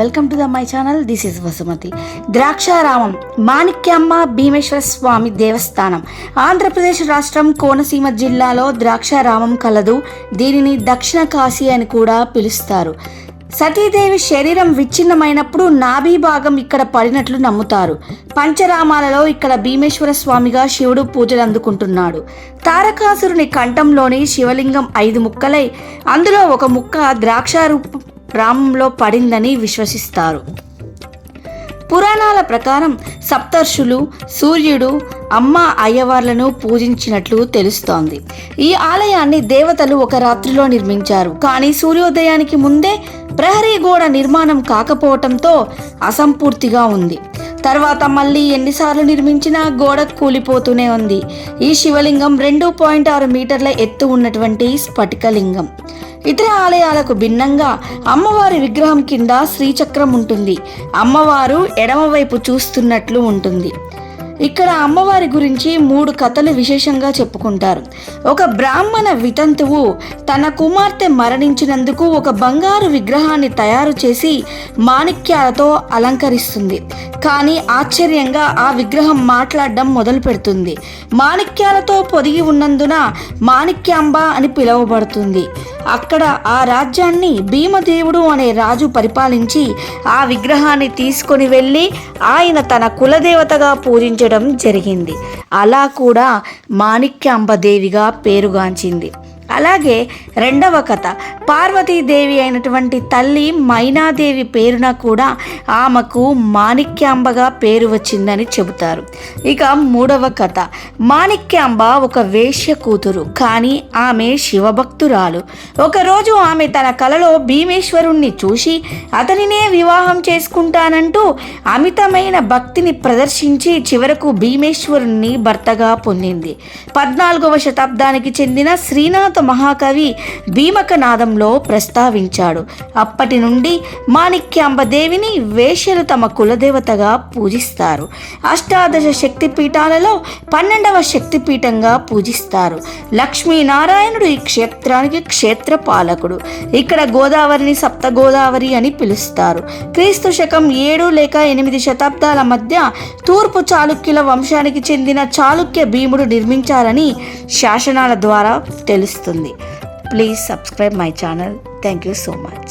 Welcome to the my channel. This is Vasumathi Draksharamam Manikyamma Bhimeshwara Swamy దేవస్థానం. ఆంధ్రప్రదేశ్ రాష్ట్రం కోనసీమ జిల్లాలో ద్రాక్షారామం కలదు. దీనిని దక్షిణ కాశీ అని కూడా పిలుస్తారు. సతీదేవి శరీరం విచ్ఛిన్నమైనప్పుడు నాభి భాగం ఇక్కడ పడినట్లు నమ్ముతారు. పంచరామాలలో ఇక్కడ భీమేశ్వర స్వామిగా శివుడు పూజలు అందుకుంటున్నాడు. తారకాసురుని కంఠంలోని శివలింగం ఐదు ముక్కలై అందులో ఒక ముక్క ద్రాక్షారూప రామంలో పడిందని విశ్వసిస్తారు. పురాణాల ప్రకారం సప్తర్షులు సూర్యుడు అమ్మ అయ్యవార్లను పూజించినట్లు తెలుస్తోంది. ఈ ఆలయాన్ని దేవతలు ఒక రాత్రిలో నిర్మించారు. కానీ సూర్యోదయానికి ముందే ప్రహరీ గోడ నిర్మాణం కాకపోవటంతో అసంపూర్తిగా ఉంది. తర్వాత మళ్ళీ ఎన్నిసార్లు నిర్మించినా గోడ కూలిపోతూనే ఉంది. ఈ శివలింగం రెండు పాయింట్ ఆరు మీటర్ల ఎత్తు ఉన్నటువంటి స్ఫటికలింగం. ఇతర ఆలయాలకు భిన్నంగా అమ్మవారి విగ్రహం కింద శ్రీచక్రం ఉంటుంది. అమ్మవారు ఎడమవైపు చూస్తున్నట్లు ఉంటుంది. ఇక్కడ అమ్మవారి గురించి మూడు కథలు విశేషంగా చెప్పుకుంటారు. ఒక బ్రాహ్మణ వితంతువు తన కుమార్తె మరణించినందుకు ఒక బంగారు విగ్రహాన్ని తయారు చేసి మాణిక్యాలతో అలంకరిస్తుంది. కానీ ఆశ్చర్యంగా ఆ విగ్రహం మాట్లాడడం మొదలు పెడుతుంది మాణిక్యాలతో పొదిగి ఉన్నందున మాణిక్యాంబ అని పిలువబడుతుంది. అక్కడ ఆ రాజ్యాన్ని భీమదేవుడు అనే రాజు పరిపాలించి ఆ విగ్రహాన్ని తీసుకొని వెళ్ళి ఆయన తన కులదేవతగా పూజించడం జరిగింది. అలా కూడా మాణిక్యాంబ దేవిగా పేరుగాంచింది. అలాగే రెండవ కథ. పార్వతీదేవి అయినటువంటి తల్లి మైనాదేవి పేరున కూడా ఆమెకు మాణిక్యాంబగా పేరు వచ్చిందని చెబుతారు. ఇక మూడవ కథ. మాణిక్యాంబ ఒక వేశ్య కూతురు కానీ ఆమె శివభక్తురాలు. ఒకరోజు ఆమె తన కలలో భీమేశ్వరుణ్ణి చూసి అతనినే వివాహం చేసుకుంటానంటూ అమితమైన భక్తిని ప్రదర్శించి చివరకు భీమేశ్వరుణ్ణి భర్తగా పొందింది. పద్నాలుగవ శతాబ్దానికి చెందిన శ్రీనాథ మహాకవి భీమకనాదంలో ప్రస్తావించాడు. అప్పటి నుండి మాణిక్యాంబదేవిని వేషలు తమ కులదేవతగా పూజిస్తారు. అష్టాదశ శక్తిపీఠాలలో పన్నెండవ శక్తిపీఠంగా పూజిస్తారు. లక్ష్మీనారాయణుడు ఈ క్షేత్రానికి క్షేత్ర పాలకుడు ఇక్కడ గోదావరిని సప్త గోదావరి అని పిలుస్తారు. క్రీస్తు శకం ఏడు లేక ఎనిమిది శతాబ్దాల మధ్య తూర్పు చాళుక్యుల వంశానికి చెందిన చాళుక్య భీముడు నిర్మించారని శాసనాల ద్వారా తెలుస్తుంది. వస్తుంది. Please subscribe my channel thank you so much